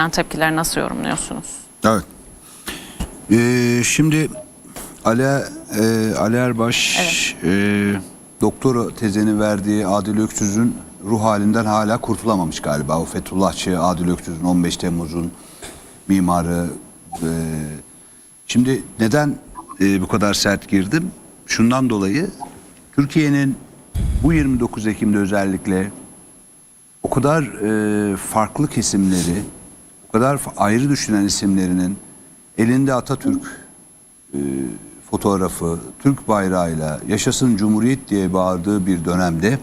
Yani tepkileri nasıl yorumluyorsunuz? Evet. Ee, şimdi Ali, e, Ali Erbaş e, doktora tezini verdiği Adil Öksüz'ün ruh halinden hala kurtulamamış galiba. O Fethullahçı Adil Öksüz'ün 15 Temmuz'un mimarı. e, şimdi neden e, bu kadar sert girdim? Şundan dolayı Türkiye'nin bu 29 Ekim'de özellikle o kadar e, farklı kesimleri, kadar ayrı düşünen isimlerinin elinde Atatürk e, fotoğrafı, Türk bayrağıyla yaşasın Cumhuriyet diye bağırdığı bir dönemde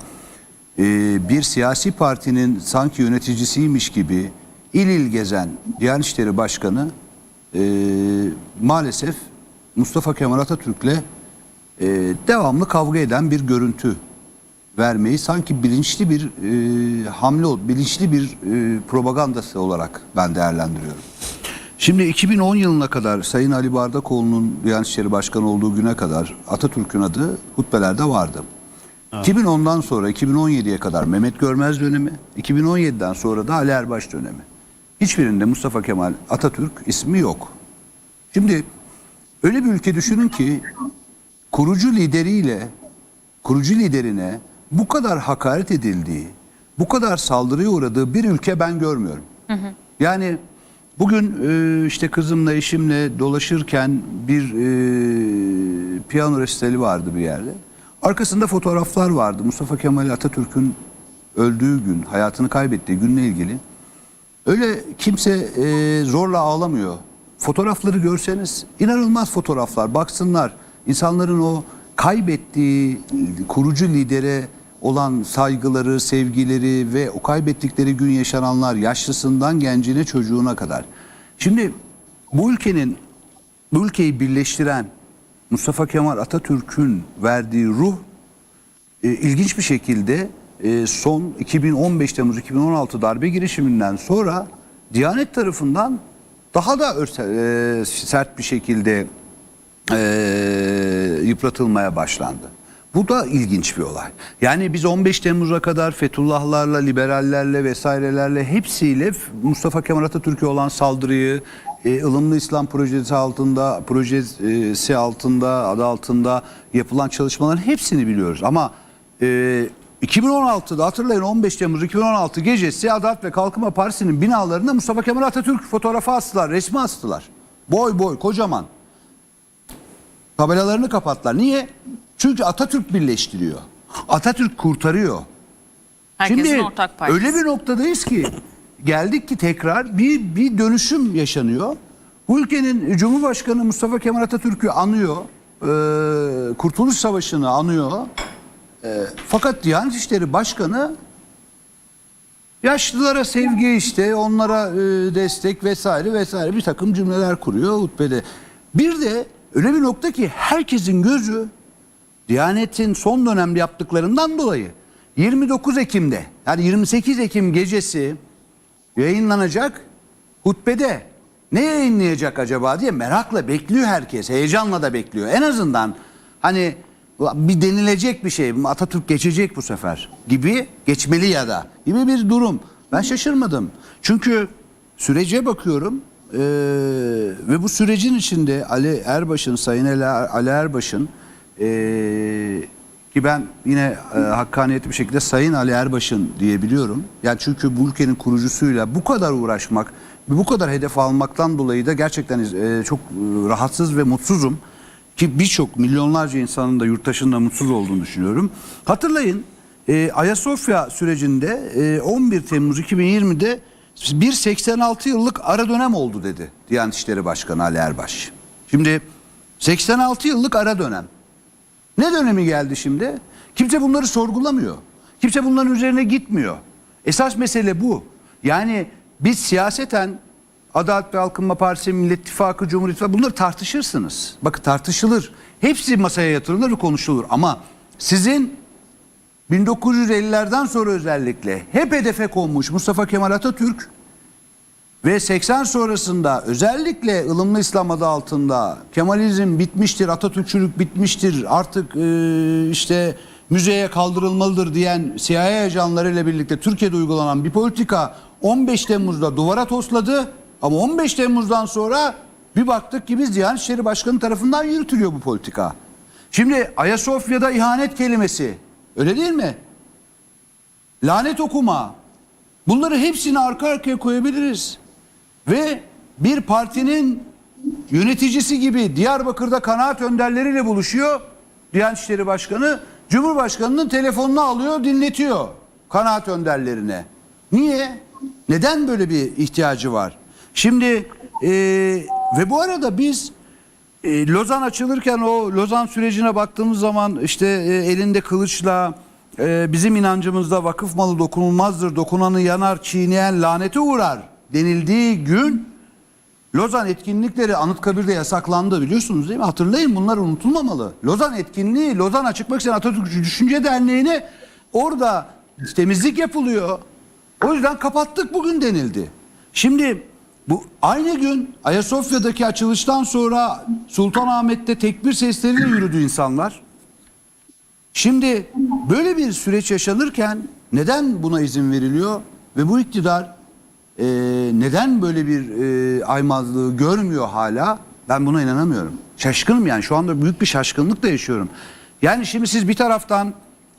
e, bir siyasi partinin sanki yöneticisiymiş gibi il il gezen Diyanet İşleri Başkanı e, maalesef Mustafa Kemal Atatürk'le e, devamlı kavga eden bir görüntü vermeyi sanki bilinçli bir e, hamle, ol- bilinçli bir e, propagandası olarak ben değerlendiriyorum. Şimdi 2010 yılına kadar Sayın Ali Bardakoğlu'nun Diyanet İşleri Başkanı olduğu güne kadar Atatürk'ün adı hutbelerde vardı. 2010'dan sonra 2017'ye kadar Mehmet Görmez dönemi, 2017'den sonra da Ali Erbaş dönemi. Hiçbirinde Mustafa Kemal Atatürk ismi yok. Şimdi öyle bir ülke düşünün ki kurucu lideriyle kurucu liderine bu kadar hakaret edildiği, bu kadar saldırıya uğradığı bir ülke ben görmüyorum. Yani bugün e, işte kızımla eşimle dolaşırken bir e, piyano resitali vardı bir yerde. Arkasında fotoğraflar vardı. Mustafa Kemal Atatürk'ün öldüğü gün, hayatını kaybettiği günle ilgili. Öyle kimse e, zorla ağlamıyor. Fotoğrafları görseniz inanılmaz fotoğraflar. Baksınlar insanların o kaybettiği kurucu lidere olan saygıları, sevgileri ve o kaybettikleri gün yaşananlar yaşlısından gencine çocuğuna kadar. Şimdi bu ülkenin bu ülkeyi birleştiren Mustafa Kemal Atatürk'ün verdiği ruh e, ilginç bir şekilde e, son 2015 Temmuz 2016 darbe girişiminden sonra Diyanet tarafından daha da örse- e, sert bir şekilde e, yıpratılmaya başlandı. Bu da ilginç bir olay. Yani biz 15 Temmuz'a kadar Fethullahlarla, liberallerle vesairelerle hepsiyle Mustafa Kemal Atatürk'e olan saldırıyı, e, ılımlı İslam projesi altında, projesi altında, adı altında yapılan çalışmaların hepsini biliyoruz. Ama e, 2016'da hatırlayın 15 Temmuz 2016 gecesi Adalet ve Kalkınma Partisi'nin binalarına Mustafa Kemal Atatürk fotoğrafı astılar, resmi astılar. Boy boy kocaman. Tabelalarını kapattılar. Niye? Çünkü Atatürk birleştiriyor. Atatürk kurtarıyor. Herkesin Şimdi ortak paydası. öyle bir noktadayız ki geldik ki tekrar bir bir dönüşüm yaşanıyor. Bu ülkenin Cumhurbaşkanı Mustafa Kemal Atatürk'ü anıyor. Ee, Kurtuluş Savaşı'nı anıyor. Ee, fakat Diyanet İşleri Başkanı yaşlılara sevgi işte onlara e, destek vesaire vesaire bir takım cümleler kuruyor hutbede. Bir de öyle bir nokta ki herkesin gözü Diyanet'in son dönemde yaptıklarından dolayı 29 Ekim'de yani 28 Ekim gecesi yayınlanacak hutbede ne yayınlayacak acaba diye merakla bekliyor herkes. Heyecanla da bekliyor. En azından hani bir denilecek bir şey Atatürk geçecek bu sefer gibi geçmeli ya da gibi bir durum. Ben şaşırmadım. Çünkü sürece bakıyorum eee, ve bu sürecin içinde Ali Erbaş'ın, Sayın Ali Erbaş'ın eee, ki ben yine e, hakkaniyetli bir şekilde Sayın Ali Erbaş'ın diyebiliyorum. Yani çünkü bu ülkenin kurucusuyla bu kadar uğraşmak bu kadar hedef almaktan dolayı da gerçekten e, çok e, rahatsız ve mutsuzum. Ki birçok milyonlarca insanın da yurttaşının da mutsuz olduğunu düşünüyorum. Hatırlayın e, Ayasofya sürecinde e, 11 Temmuz 2020'de bir 86 yıllık ara dönem oldu dedi Diyanet İşleri Başkanı Ali Erbaş. Şimdi 86 yıllık ara dönem. Ne dönemi geldi şimdi? Kimse bunları sorgulamıyor. Kimse bunların üzerine gitmiyor. Esas mesele bu. Yani biz siyaseten Adalet ve Kalkınma Partisi, Millet İttifakı, Cumhur İttifakı bunları tartışırsınız. Bakın tartışılır. Hepsi masaya yatırılır ve konuşulur. Ama sizin 1950'lerden sonra özellikle hep hedefe konmuş Mustafa Kemal Atatürk ve 80 sonrasında özellikle ılımlı İslam adı altında Kemalizm bitmiştir, Atatürkçülük bitmiştir, artık e, işte müzeye kaldırılmalıdır diyen CIA ajanlarıyla birlikte Türkiye'de uygulanan bir politika 15 Temmuz'da duvara tosladı. Ama 15 Temmuz'dan sonra bir baktık ki biz Diyanet İşleri Başkanı tarafından yürütülüyor bu politika. Şimdi Ayasofya'da ihanet kelimesi öyle değil mi? Lanet okuma. Bunları hepsini arka arkaya koyabiliriz. Ve bir partinin yöneticisi gibi Diyarbakır'da kanaat önderleriyle buluşuyor. Diyanet İşleri Başkanı Cumhurbaşkanı'nın telefonunu alıyor dinletiyor kanaat önderlerine. Niye? Neden böyle bir ihtiyacı var? Şimdi e, ve bu arada biz e, Lozan açılırken o Lozan sürecine baktığımız zaman işte e, elinde kılıçla e, bizim inancımızda vakıf malı dokunulmazdır, dokunanı yanar, çiğneyen lanete uğrar denildiği gün Lozan etkinlikleri Anıtkabir'de yasaklandı biliyorsunuz değil mi? Hatırlayın bunlar unutulmamalı. Lozan etkinliği, Lozan'a çıkmak için Atatürkçü Düşünce Derneği'ne orada temizlik yapılıyor. O yüzden kapattık bugün denildi. Şimdi bu aynı gün Ayasofya'daki açılıştan sonra Sultanahmet'te tekbir sesleriyle yürüdü insanlar. Şimdi böyle bir süreç yaşanırken neden buna izin veriliyor ve bu iktidar e, neden böyle bir e, aymazlığı görmüyor hala? Ben buna inanamıyorum. Şaşkınım yani şu anda büyük bir şaşkınlıkla yaşıyorum. Yani şimdi siz bir taraftan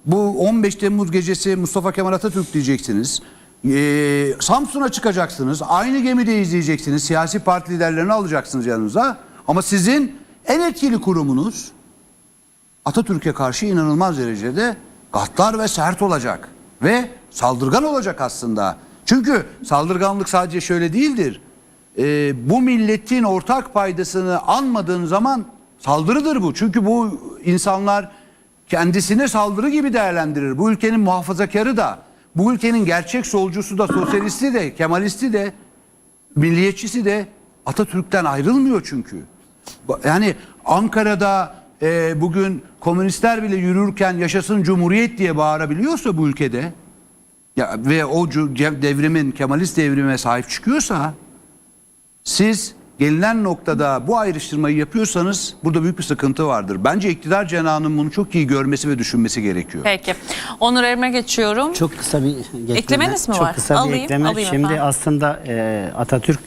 bu 15 Temmuz gecesi Mustafa Kemal Atatürk diyeceksiniz. E, Samsun'a çıkacaksınız. Aynı gemide izleyeceksiniz. Siyasi parti liderlerini alacaksınız yanınıza. Ama sizin en etkili kurumunuz Atatürk'e karşı inanılmaz derecede gaddar ve sert olacak ve saldırgan olacak aslında. Çünkü saldırganlık sadece şöyle değildir. Ee, bu milletin ortak paydasını anmadığın zaman saldırıdır bu. Çünkü bu insanlar kendisine saldırı gibi değerlendirir. Bu ülkenin muhafazakarı da, bu ülkenin gerçek solcusu da, sosyalisti de, kemalisti de, milliyetçisi de Atatürk'ten ayrılmıyor çünkü. Yani Ankara'da e, bugün komünistler bile yürürken yaşasın cumhuriyet diye bağırabiliyorsa bu ülkede ya ve o devrimin Kemalist devrime sahip çıkıyorsa siz gelinen noktada bu ayrıştırmayı yapıyorsanız burada büyük bir sıkıntı vardır. Bence iktidar cenahının bunu çok iyi görmesi ve düşünmesi gerekiyor. Peki. Onur Erime geçiyorum. Çok kısa bir ekleme. Eklemeniz mi Çok var? kısa Alayım, bir ekleme. alayım Şimdi efendim. aslında e, Atatürk